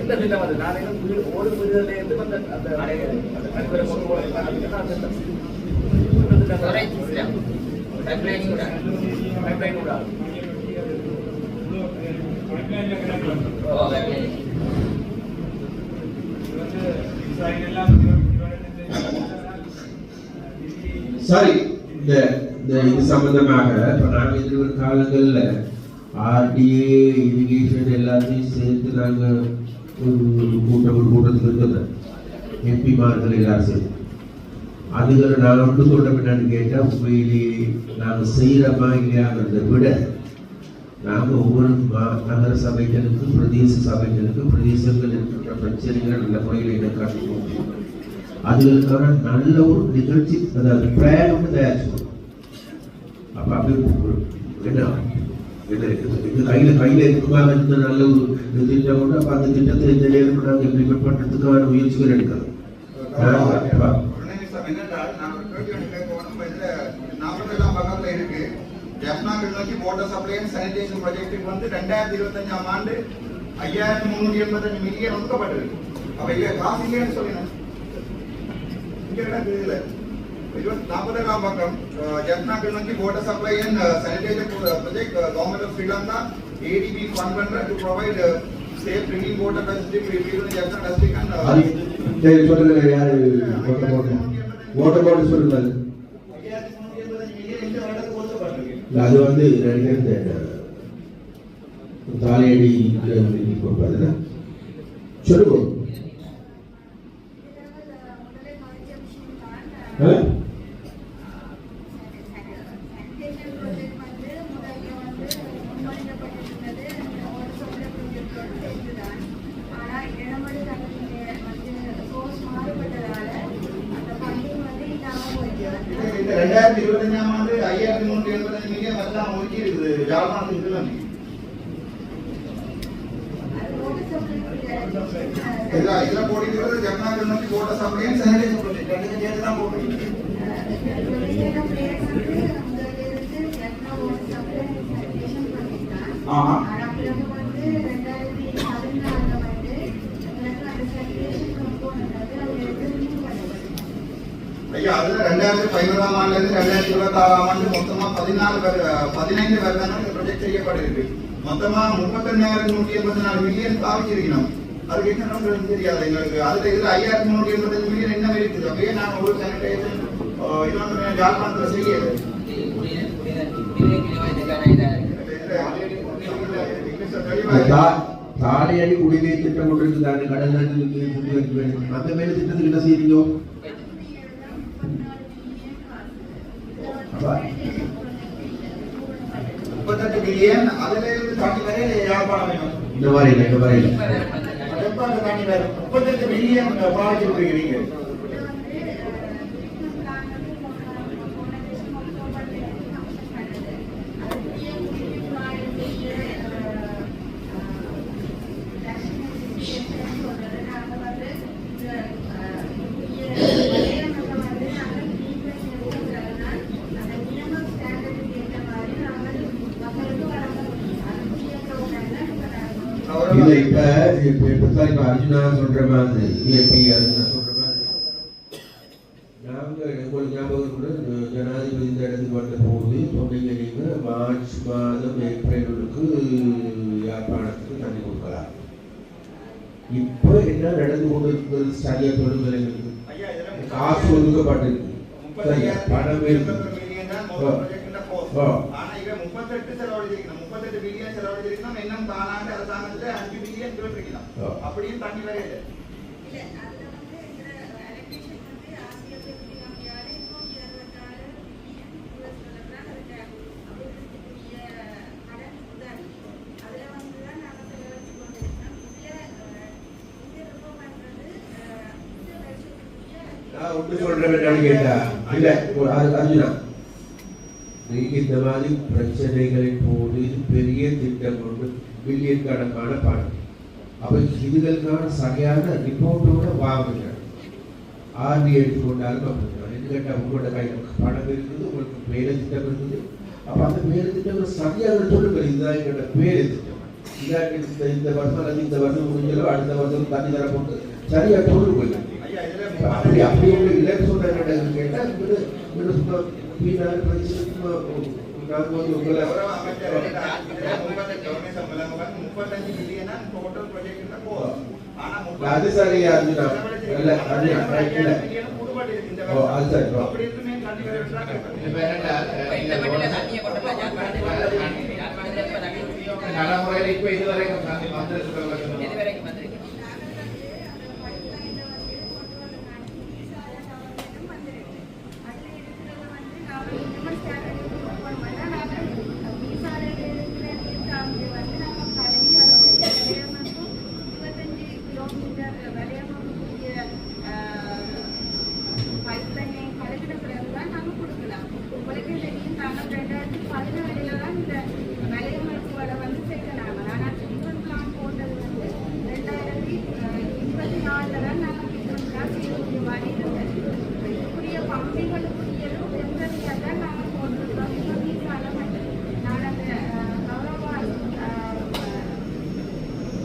எந்த திட்டம் அது நான் ஒரு அந்த அந்த இந்த சரி இந்த இது சம்பந்தமாக எதிர்வரும் காலங்கள்ல ஆர்டிஏ இரிகேஷன் எல்லாத்தையும் சேர்த்து நாங்கள் ஒரு கூட்டம் ஒரு கூட்டத்துக்கு எம்பி எம்பிமார்கள் எல்லாரும் சேர்த்து. அதுகளை நான் ஒன்று சொல்ற என்னன்னு கேட்டால் உண்மையிலேயே நாங்கள் செய்கிறோமா இல்லையாங்கிறத விட நாங்கள் ஒவ்வொரு மா- நகர சபைகளுக்கு பிரதேச சபைகளுக்கு பிரதேசங்கள் இருக்கின்ற பிரச்சனைகளை நல்ல முறையில் இனக்காட்டுவோம் அதுகளுக்கான நல்ல ஒரு நிகழ்ச்சி அதாவது பிளான் ஒன்று தயார் அப்போ அப்ப அப்படி என்ன? என்ன இருக்குது? இது கையில கையில இருக்குமா இருந்த நல்ல ஒரு திட்டம் கூட அப்ப அந்த திட்டத்தை இந்த நேரம் இம்ப்ளிமெண்ட் பண்றதுக்கான முயற்சிகள் எடுக்கலாம். இருக்கு. Jaffna Kilinochchi water supply and sanitation ப்ராஜெக்ட்டுக்கு வந்து ரெண்டாயிரத்தி இருபத்தஞ்சாம் ஆண்டு ஐயாயிரத்தி முந்நூற்றி எண்பத்தஞ்சு மில்லியன் ஒதுக்கப்பட்டிருக்கு. அப்ப இங்க காசு இல்லைன்னு சொல்லினேன் இங்க கிடக்கு இதுல அது வந்து தாலியடி சொல்லுங்க ரெண்டாயிரத்தி இருபத்தஞ்சாம் ஆண்டு ஐயாயிரத்தி முன்னூத்தி எண்பத்தஞ்சு மில்லியன் எல்லாம் ஒதுக்கி இருக்குது ஜாழ்ப்பாணத்துக்கு இல்லை இதெல்லாம் இதெல்லாம் போட்டிருக்கிறது ஜப்னாக்கள் நோக்கி போட்ட சப்ளையும் ப்ராஜெக்ட் ரெண்டுக்கும் சேர்த்து தான் போட்டிருக்கு ஐயா அதுல ரெண்டாயிரத்தி பதினோராம் ஆண்டுல இருந்து ரெண்டாயிரத்தி இருபத்தி ஆறாம் ஆண்டு மொத்தமா பதினாலு பேர் பதினைந்து வருடங்கள் இந்த ப்ராஜெக்ட் செய்யப்பட்டிருக்கு. மொத்தமா முப்பத்தெண்ணாயிரத்தி நூற்றி எண்பத்தி நாலு மில்லியன் பாவிச்சிருக்கணும் அதுக்கு என்ன நம்பர் தெரியாது எங்களுக்கு. அதுல இதுல ஐயாயிரத்தி முன்னூற்றி எண்பத்தஞ்சு மில்லியன் என்ன இருக்குது அப்படியே நான் ஒரு சானிடைசேஷன் இன்னொன்று ஜாழ்ப்பாணத்துல செய்யல குடி- குடிநீர் குடிநீர் திட்டம் ஒன்று கடல் நடுவில் சுத்தி வைக்க அந்த மேல திட்டத்துக்கு என்ன செய்யறீங்க? அப்ப முப்பத்தெட்டு மில்லியன் அதுல இருந்து தண்ணி வரை யாழ்ப்பாணம் வேணும் இந்த மாதிரி இல்லை இந்த மாதிரி இல்லை எப்ப அந்த தண்ணி வரும் முப்பத்தெட்டு மில்லியன் பாதிச்சிருக்கீங்க இல்ல இப்ப இப்ப இப்ப இப்ப அர்ஜுனா சொல்ற மாதிரி EMP அர்ஜுனா சொல்ற மாதிரி நாங்க உங்களுக்கு ஞாபகம் கூட ஜனாதிபதி இந்த இடத்துக்கு வந்த போது சொன்னீங்க நீங்க மார்ச் மாதம் ஏப்ரலுக்கு யாழ்ப்பாணத்துக்கு தண்ணி கொடுக்கலாம் இப்ப என்ன நடந்து கொண்டிருக்கிறது சரியா சொல்லுங்க எங்களுக்கு ஐயா இதுல காசு ஒதுக்கப்பட்டிருக்கு. சரியா? பணம் இருக்கு முப்பத்தெட்டு செலவழிச்சிருக்கணும். முப்பத்தெட்டு பில்லியன் செலவழிச்சிருக்கணும். இன்னும் தானாண்டு அரசாங்கத்துல அஞ்சு. அப்படியும் தண்ணி வரையில ஒன்று சொல்றேன் என்னன்னு கேட்டா இல்ல ஒரு அர்- அர்ஜுனா நீங்க இந்த மாதிரி பிரச்சனைகளின் போது பெரிய திட்டம் ஒன்று பில்லியன் கணக்கான பணம். அப்ப இதுகளுக்கான சரியான ரிப்போர்ட்டோட வாங்குங்க ஆர்டி எடுத்துக்கொண்டாலும் அப்படிதான் என்ன கேட்டா உங்களோட கையில் பணம் இருக்குது உங்களுக்கு வேலை திட்டம் இருக்குது. அப்ப அந்த வேலை திட்டம் சரியாக சொல்லுங்க இதுதான் எங்களோட வேலை திட்டம் இல்லாட்டி இந்த இந்த வருஷம் அல்லது இந்த வருஷம் முடிஞ்சலோ அடுத்த வருஷம் தண்ணி தர போட்டு சரியா கொண்டு போயிடும். ஐயா இதுல அப்படி அப்படி ஒரு இலக்கு சொல்றேன் கேட்டால் இவரு இவரு அது சரியா இருந்துடா இல்ல அது இல்ல ஓ, அது சரி. ஓ. அப்படி இருக்குமே தண்ணி வேற விட்டுறாங்க. இப்ப இந்த மட்டில தண்ணியை கொண்டு போய் யாழ்ப்பாணத்துக்கு யாழ்ப்பாணத்துல இப்ப தண்ணி நடைமுறையில் இப்ப இதுவரைக்கும் தண்ணி வந்திருக்கிறது எது வரைக்கும் வந்திருக்கு வந்து சேர்க்கிறாங்க ஆனால் ட்ரீட்மெண்ட் பிளான் போட்டது வந்து ரெண்டாயிரத்தி இருபத்தி நாலில் தான் நாங்கள் ட்ரீட்மெண்ட் பிளான் செய்யக்கூடிய மாதிரி இருந்தது இதுக்குரிய பம்பிகளுக்குரியதும் டெம்பரரியாக தான் நாங்கள் போட்டிருக்கோம் இப்போ வீட்டால மட்டும் நான் அந்த அஹ், கௌரவ அஹ்,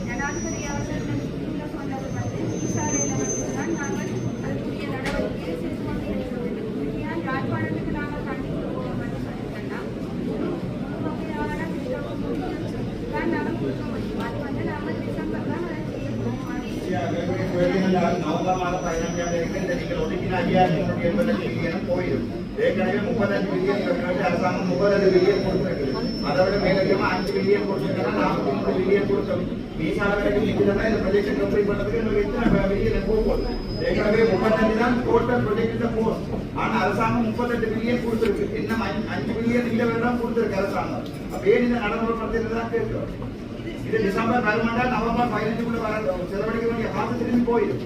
ஜனாதிபதி அவர்கள் மீட்டிங்ல சொன்னது வந்து விசாரையில் மட்டும்தான் நாங்கள் அதுக்குரிய நடவடிக்கையை செய்து கொண்டு இருக்கிறோம் ஏன் யாழ்ப்பாணத்துக்கு நாங்கள் தண்ணி கொடுப்போம் மட்டும் சொல்லிட்டோம்னா முழு முழு வகையான திட்டம் தான் நாங்கள் கொடுக்க முடியும் அது வந்து நாங்கள் டிசம்பர் தான் அதை செய்ய போகிறோம் ஐயா, வேறு- வேறு என்றால் நீங்கள் ஒதுக்கின ஐயாயிரத்தி முன்னூற்றி எண்பத்தஞ்சு மில்லியனும் போயிடும் ஏற்கனவே முப்பத்தஞ்சு மில்லியன் ஏற்கனவே அரசாங்கம் முப்பத்தஞ்சு மில்லியன் கொடுத்திருக்கு. அதை விட மேலதிகமா அஞ்சு மில்லியன் நாற்பத்தி மூணு மில்லியன் கொடுத்தோம் மீசால வரைக்கும் இந்த ப்ரொஜெக்ட் கம்ப்ளீட் எங்களுக்கு எத்தனை மில்லியன் போகும் ஏற்கனவே முப்பத்தஞ்சு தான் டோட்டல் ப்ரொஜெக்ட் போகும் ஆனா அரசாங்கம் முப்பத்தெட்டு மில்லியன் கொடுத்திருக்கு இன்னும் அஞ்சு- மில்லியன் வேண்டாம் கொடுத்திருக்கு அரசாங்கம். அப்ப ஏன் இந்த தான் கேட்கிறோம். இது டிசம்பர் வருமாண்டா நவம்பர் பதினஞ்சுக்குள்ள வர செலவழிக்க வேண்டிய காசு திரும்பி போயிடும்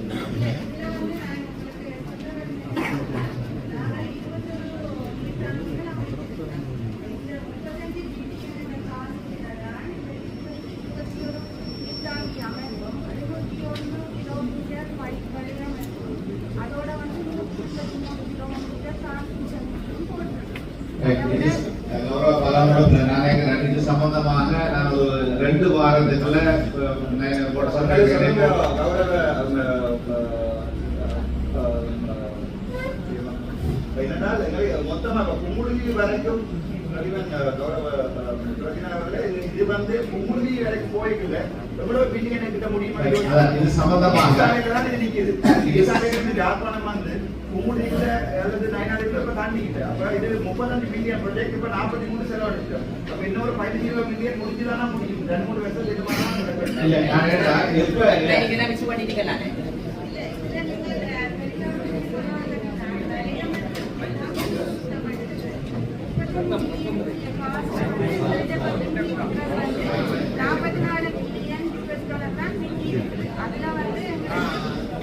அதோட வந்து நூற்றி முப்பத்தி மூணு கிலோமீட்டர் டிரான்ஸ்மிஷன் இது கௌரவ பலமுறை நாங்கள் இது சம்பந்தமாக நான் ஒரு போட சொல்றேன் கௌரவ என்னென்னால் எங்களுக்கு மொத்தமாக குமுடுகி வரைக்கும் கௌரவ இது- வந்து குமுடுகி வரைக்கும் போய்க்கல. எவ்வளவு பில்லியன் கிட்ட முடியுமா இது சம்பந்தமாக நிக்குது. யாழ்ப்பாணம் வந்து குமுடியில அல்லது இப்ப தாண்டிக்கிட்டு. அப்ப இது 35 மில்லியன் project இப்ப 43 செலவழிச்சிட்டோம். அப்ப இன்னொரு 15 இருபது மில்லியன் முடிஞ்சுதானா முடியும். ரெண்டு மூணு வருஷம் இது மாதிரி தான் நடக்கும். இல்ல நான் கேட்டா எப்ப இல்ல நீங்க தான் மிஸ் பண்ணிட்டீங்களானே நாற்பத்தி நாலு மில்லியன் யூஎஸ் டாலர் தான் மிஞ்சி இருக்குது அதுல வந்து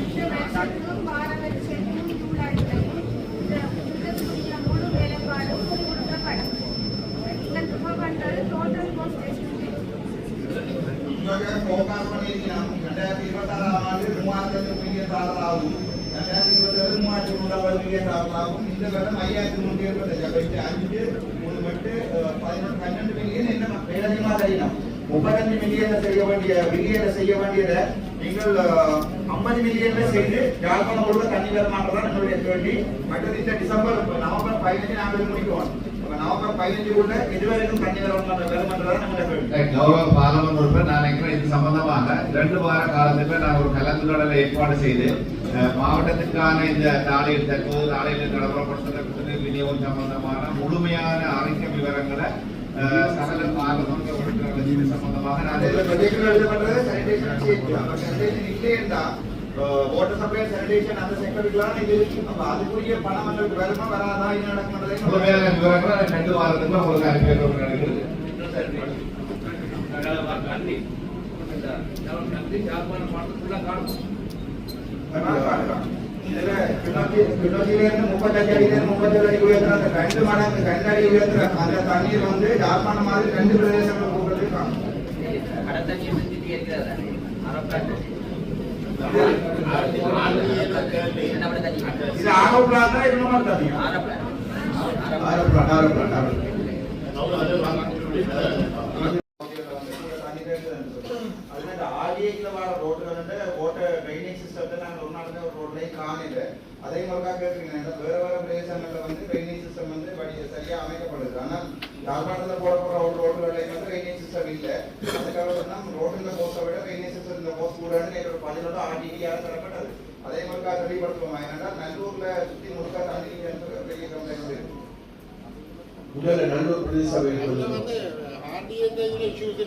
இந்த வருஷத்துக்கும் பாரபட்சத்தையும் சூழலையும் இந்த புத்தகத்துக்குரிய முழு வேலைப்பாடும் கொடுக்கப்படும் நீங்கள் துவ பண்றது டோட்டல் காஸ்ட் எஸ்டிமேட் இவங்க forecast பண்ணியிருக்கிறாங்க. 2026 ஆண்டு 3000 மில்லியன் டாலர் ஆகும். 2027 3000 மில்லியன் டாலர் ஆகும். இந்த வருடம் 5375. அப்ப இந்த அஞ்சு, மூணு மட்டு, அஹ், 11, 12 மில்லியன் என்ன மேலதிகமாக செய்யணும். 35 மில்லியன்ல செய்ய வேண்டிய மில்லியன்ல செய்ய வேண்டியதை நீங்கள் அஹ், 50 மில்லியன்ல செய்து யாழ்ப்பாணம் முழுக்க தண்ணி வருமானதான் நம்மளுடைய கேள்வி மற்றது இந்த டிசம்பர் நவம்பர் பதினஞ்சு நாங்கள் முடிக்குவோம் அப்ப நவம்பர் பதினஞ்சுக்குள்ள இதுவரைக்கும் தண்ணி வருமானம் வருமானதான் நம்மளுடைய கேள்வி கௌரவ பாராளுமன்ற உறுப்பினர் நான் நினைக்கிறேன் இது சம்பந்தமாக ரெண்டு வார காலத்துக்கு நான் ஒரு கலந்துரையாடலை ஏற்பாடு செய்து அஹ், மாவட்டத்துக்கான இந்த நாளையில் தற்போது நாளையில் நடைமுறைப்படுத்துகிற குடிநீர் விநியோகம் சம்பந்தமான முழுமையான அறிக்கை விவரங்களை அஹ், சகல பாராளுமன்ற உறுப்பினர்கள் இது சம்பந்தமாக நான் அதுல ப்ரொஜெக்ட்ல water supply, sanitation அந்த செக்டருக்குலாம் இது. அப்ப அதுக்குரிய பணம் எங்களுக்கு வருமா வராதா என்ன நான் ரெண்டு வாரத்துக்கு உங்களுக்கு அனுப்பி வைக்க நடக்குது தண்ணீர் வந்து யாழ்ப்பாணம் மாதிரி ரெண்டு பிரதேசங்கள் போகிறது காணும் கடல் தண்ணி செஞ்சுட்டு இருக்கிறதா ரோட்டுகள் வந்து ஒரு அதே மாதிரி கேட்குறீங்க வேற வேற வந்து ட்ரைனேஜ் சிஸ்டம் வந்து வழி அமைக்கப்படுது ஆனால் யாழ்ப்பாணத்தில் போடப்படுற ஒரு வந்து ட்ரைனேஜ் சிஸ்டம் இல்லை அதுக்காக ரோட்டில் போஸ்ட்டை விட ட்ரைனேஜ் போஸ்ட் கூடன்னு என்னோட பதினோட ஆர்டிடியாக தரப்பட்டது அதே மாதிரி ரெடிப்படுத்துவோம் ஏன்னா நல்லூர்ல சுற்றி முழுக்க தண்ணி பெரிய கம்ப்ளைண்ட் இருக்கு. நல்லூர் பிரதேச சபையில் இஷ்யூஸ்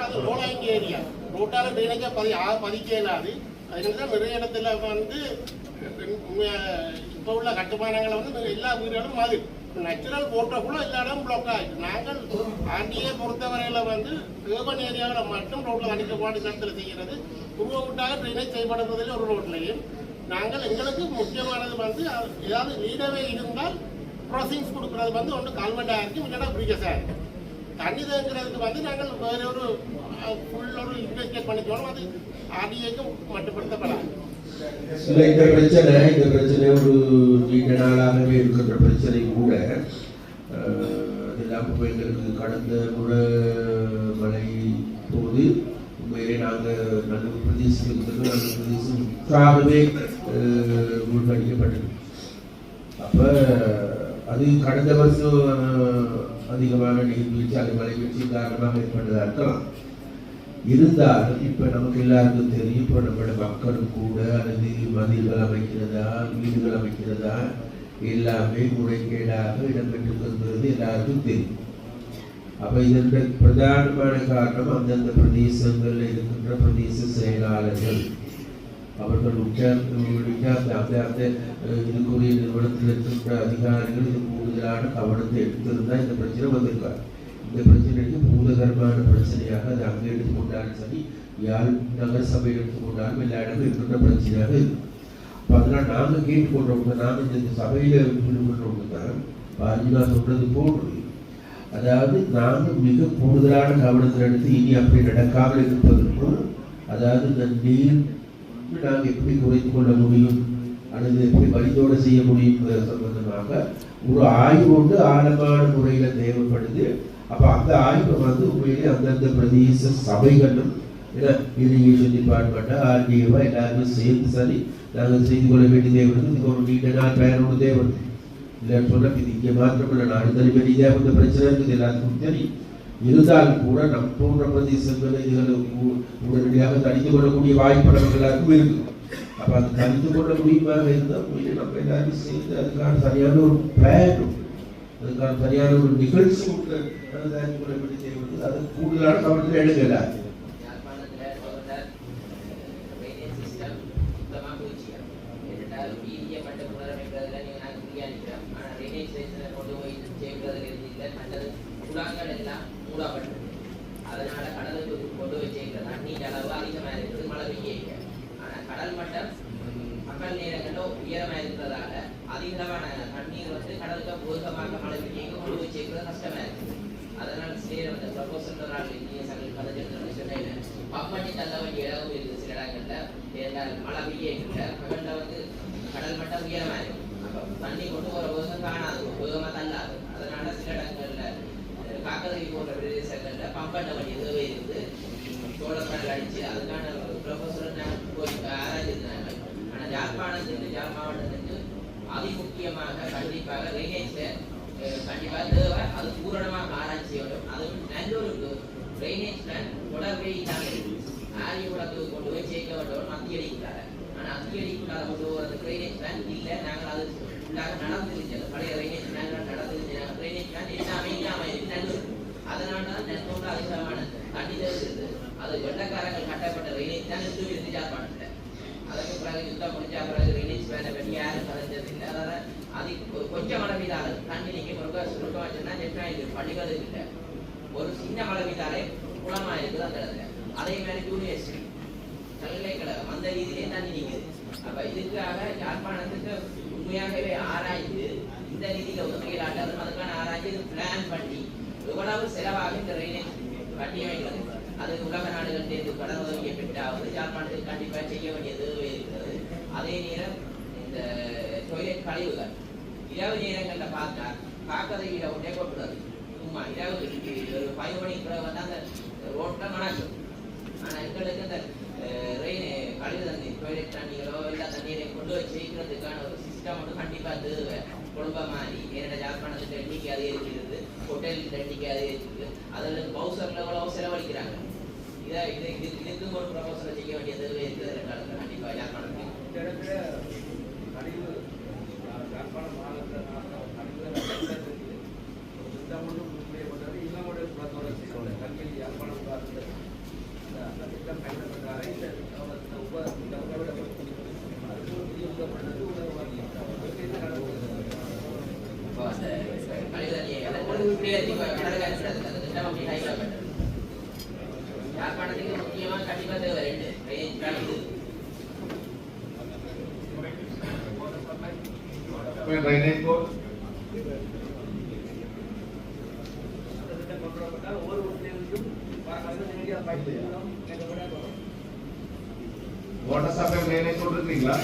அது ரோலாயிங் ஏரியா. ரோட்டால ட்ரைனேஜா பதி ஆ- பதிக்க இயலாது அதனால நிறைய இடத்துல வந்து இப்ப உள்ள கட்டுமானங்களை வந்து எல்லா வீடுகளும் மாதிரி நேச்சுரல் போட்டக்குள்ள எல்லா இடம் பிளாக் ஆயிடுச்சு நாங்கள் ஆண்டியை பொறுத்தவரையில வந்து ஏர்பன் ஏரியாவில் மட்டும் ரோட்ல அடிக்கப்பாடு நேரத்தில் செய்கிறது. உருவமுட்டாக ட்ரைனேஜ் செய்யப்படுவதில் ஒரு ரோட்லையும் நாங்கள் எங்களுக்கு முக்கியமானது வந்து ஏதாவது நீடவே இருந்தால் ப்ராசிங்ஸ் கொடுக்கறது வந்து ஒன்று கால்வெண்டாக இருக்கும் இல்லைன்னா பிரிகஸாக இருக்கும் தண்ணி தேங்குறதுக்கு வந்து நாங்கள் வேற ஒரு ஃபுல் ஒரு இன்வெஸ்டிகேட் பண்ணிக்கணும். அது ஆர்டிஏக்கு மட்டுப்படுத்தப்படாது. இல்ல இந்த பிரச்சனை இந்த பிரச்சனை ஒரு நீண்ட நாளாகவே இருக்கின்ற பிரச்சனை கூட அதெல்லாம் அது எங்களுக்கு கடந்த முறை மழை போது உண்மையிலே நாங்கள் நல்ல பிரதேசத்தில் நல்ல பிரதேசம் முற்றாகவே அஹ், முன்னடிக்கப்பட்டது அது கடந்த வருஷம் அஹ், அதிகமான நீர்வீழ்ச்சி அது மழை வீழ்ச்சி காரணமாக ஏற்பட்டதாக இருக்கலாம். இருந்தாலும் இப்ப நமக்கு எல்லாருக்கும் தெரியும் இப்ப நம்மளோட மக்களும் கூட அல்லது மதில்கள் அமைக்கிறதா வீடுகள் அமைக்கிறதா எல்லாமே முறைகேடாக இடம்பெற்றுக் இடம்பெற்றிருக்கிறது எல்லாருக்கும் தெரியும். அப்ப இதன் பிரதானமான காரணம் அந்தந்த பிரதேசங்களில் இருக்கின்ற பிரதேச செயலாளர்கள். அவர்கள் உச்சார் விசாரித்த அந்த அந்த இதுக்குரிய நிறுவனத்தில் இருக்கின்ற அதிகாரிகள் இது கூடுதலான கவனத்தை எடுத்திருந்தால் இந்த பிரச்சனை வந்திருக்காரு இந்த பிரச்சனைக்கு பூதகரமான பிரச்சனையாக அது அங்கே எடுத்துக்கொண்டாலும் சரி யாழ் நகர சபை எடுத்துக்கொண்டாலும் எல்லா இடமும் இருக்கின்ற பிரச்சனையாக இருக்கும் அப்ப அதனால் நாங்கள் கேட்டுக்கொண்டவங்க நாங்கள் இந்த சபையில் விடுபடுறவங்க தான் பாஜினா சொல்றது போன்று. அதாவது நாங்கள் மிக கூடுதலான கவனத்தில் எடுத்து இனி அப்படி நடக்காமல் இருப்பதற்கும் அதாவது இந்த நீர் நாங்கள் எப்படி குறைத்து கொள்ள முடியும் அல்லது எப்படி வழிதோடு செய்ய முடியும் சம்பந்தமாக ஒரு ஆய்வு ஒன்று ஆழமான முறையில் தேவைப்படுது. அப்போ அந்த ஆய்வு வந்து உண்மையிலே அந்தந்த பிரதேச சபைகளும் இரிகேஷன் டிபார்ட்மெண்ட் ஆர்டிஓவா எல்லாருமே சேர்ந்து சரி நாங்கள் செய்து கொள்ள வேண்டிய தேவைப்படுது இதுக்கு ஒரு நீண்ட நாள் பயணம் தேவைப்படுது இல்லைன்னு சொன்னால் இது இங்கே மாத்திரமில்லை நாடு தனிமை ரீதியாக இந்த பிரச்சனை இருக்குது எல்லாத்துக்கும் தெரியும் இருந்தாலும் கூட நம் போன்ற பிரதேசங்களை இதுகளை உடனடியாக தணித்து கொள்ளக்கூடிய வாய்ப்பு நமக்கு எல்லாருக்கும் இருக்குது அப்போ அது தணித்து கொள்ள முடியுமாக இருந்தால் நம்ம எல்லாரும் சேர்ந்து அதுக்கான சரியான ஒரு பிளான் அதுக்கான சரியான ஒரு நிகழ்ச்சி தயாரித்து கொள்ள வேண்டிய தேவை அது கூடுதலான கவனத்தில் மூடப்பட்டது அதனால கடலுக்கு கொண்டு போய் சேர்க்கிற தண்ணீர் அளவு அதிகமா இருக்குது மழை பெய்ய. ஆனா கடல் மட்டம் பகல் நேரங்கள்ல உயரமா இருக்கிறதால அதிகளவான தண்ணீர் வந்து கடலுக்கு வேகமாக மழை பெய்ய கொண்டு போய் சேர்க்கிறது கஷ்டமா இருக்குது அதனால ஸ்டேட் வந்து ப்ரொபோசல் நாள் இந்திய சங்கல் பதினெட்டு சொன்னேன் பம்ப் பண்ணி தள்ள வேண்டிய இடம் இருக்குது சில இடங்கள்ல ஏன்னா மழை பெய்ய இல்லை பகல்ல வந்து கடல் மட்டம் உயரமா இருக்கும் அப்ப தண்ணி கொண்டு போகிற போதும் காணாது. வேகமா தள்ளாது. அதனால சில இடங்களில் அஹ், காக்கதவி போன்ற பிரதேசங்களில் பம்ப் வழி வேண்டிய தேவை இருந்து சோழர் அடித்து அதுக்கான ப்ரொஃபஸர் நாங்கள் போய் ஆராய்ச்சிருந்தாங்க ஆனால் யாழ்ப்பாணத்துக்கு யாழ் மாவட்டத்திலிருந்து அதிமுக்கியமாக கண்டிப்பாக ட்ரைனேஜ்ல கண்டிப்பாக தேவை. அது பூரணமாக ஆராய்ச்சி வரும் அதுவும் நல்லூருக்கு ட்ரைனேஜ் பிளான் தொடர்பே இல்லாமல் ஆரிய ஆரியகுளத்துக்கு கொண்டு போய் சேர்க்க வேண்டும் மத்திய அடிக்குள்ளார. ஆனா மத்திய அடிக்குள்ளார கொண்டு போகிறது ட்ரைனேஜ் பிளான் சாக்கடையில் கேட்கக்கூடாது சும்மா இரவு ஒரு ஃபைவ் மணிக்குள்ள வந்து அந்த ரோட்டில் நடக்கும் ஆனால் எங்களுக்கு இந்த ரெயின் கழிவு தண்ணி டொய்லெட் தண்ணிகளோ இல்லை அந்த கொண்டு வச்சு வைக்கிறதுக்கான ஒரு சிஸ்டம் வந்து கண்டிப்பாக தேவை குடும்ப மாதிரி என்னோட யாழ்ப்பாணத்துக்கு எண்ணிக்கை அதிகரிக்கிறது ஹோட்டலுக்கு எண்ணிக்கை அதிகரிக்கிறது அதில் பவுசரில் எவ்வளோ செலவழிக்கிறாங்க. இதை இது இதுக்கு ஒரு ப்ரொபோசலை செய்ய வேண்டிய தேவை இருக்குது காலத்தில் கண்டிப்பாக யாழ்ப்பாணத்துக்கு யாழ்ப்பாணத்துக்கு முக்கியமா கண்டிப்பா தேவை ரெண்டு ட்ரைனேஜ் கழிவு ஒவ்வொரு வாட்டர் சப்ளை ட்ரைனேஜ் சொல்றீங்களா